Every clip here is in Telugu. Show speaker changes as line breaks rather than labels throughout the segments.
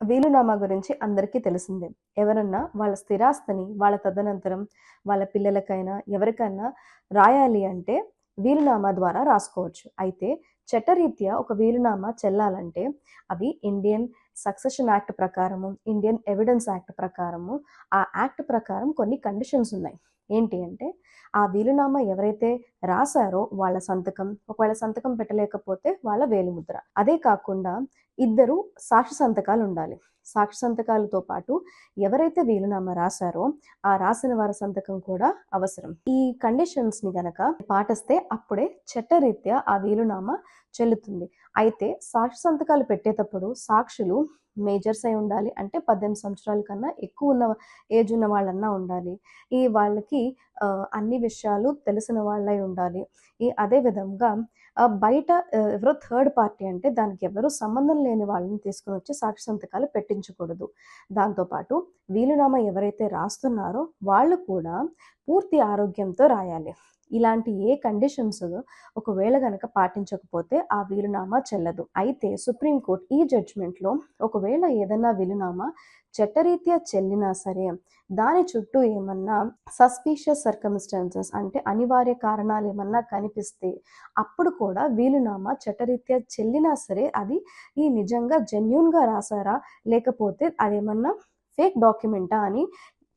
వీలునామా గురించి అందరికీ తెలిసిందే. ఎవరన్నా వాళ్ళ స్థిరాస్తిని వాళ్ళ తదనంతరం వాళ్ళ పిల్లలకైనా ఎవరికైనా రాయాలి అంటే వీలునామా ద్వారా రాసుకోవచ్చు. అయితే చట్టరీత్యా ఒక వీలునామా చెల్లాలంటే అవి ఇండియన్ సక్సెషన్ యాక్ట్ ప్రకారము ఇండియన్ ఎవిడెన్స్ యాక్ట్ ప్రకారము ఆ యాక్ట్ ప్రకారం కొన్ని కండిషన్స్ ఉన్నాయి. ఏంటి అంటే ఆ వీలునామా ఎవరైతే రాశారో వాళ్ళ సంతకం ఒకవేళ సంతకం పెట్టలేకపోతే వాళ్ళ వేలిముద్ర. అదే కాకుండా ఇద్దరు సాక్షి సంతకాలు ఉండాలి సాక్షి సంతకాలతో పాటు ఎవరైతే వీలునామా రాశారో ఆ రాసిన వారి సంతకం కూడా అవసరం. ఈ కండిషన్స్ని గనక పాటిస్తే అప్పుడే చట్టరీత్యా ఆ వీలునామా చెల్లుతుంది. అయితే సాక్షి సంతకాలు పెట్టేటప్పుడు సాక్షులు మేజర్స్ అయి ఉండాలి. అంటే పద్దెనిమిది సంవత్సరాల కన్నా ఎక్కువ ఉన్న ఏజ్ ఉన్న వాళ్ళన్నా ఉండాలి. ఈ వాళ్ళకి అన్ని విషయాలు తెలిసిన వాళ్ళై ఉండాలి. ఈ అదే విధంగా బయట ఎవరో థర్డ్ పార్టీ అంటే దానికి ఎవరు సంబంధం లేని వాళ్ళని తీసుకుని వచ్చి సాక్షి సంతకాలు పెట్టించకూడదు. దాంతోపాటు వీలునామా ఎవరైతే రాస్తున్నారో వాళ్ళు కూడా పూర్తి ఆరోగ్యంతో రాయాలి. ఇలాంటి ఏ కండిషన్స్ ఒకవేళ కనుక పాటించకపోతే ఆ వీలునామా చెల్లదు. అయితే సుప్రీంకోర్టు ఈ జడ్జ్మెంట్లో ఒకవేళ ఏదైనా వీలునామా చట్టరీత్యా చెల్లినా సరే దాని చుట్టూ ఏమన్నా సస్పీషియస్ సర్కమ్స్టాన్సెస్ అంటే అనివార్య కారణాలు ఏమన్నా కనిపిస్తే అప్పుడు కూడా కూడా వీలునామా చట్టరీత్యా చెల్లినా సరే అది ఈ నిజంగా జెన్యున్గా రాసారా? లేకపోతే అదేమన్నా ఫేక్ డాక్యుమెంటా అని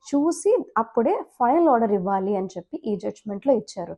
చూసి అప్పుడే ఫైనల్ ఆర్డర్ ఇవ్వాలి అని చెప్పి ఈ జడ్జ్మెంట్లో ఇచ్చారు.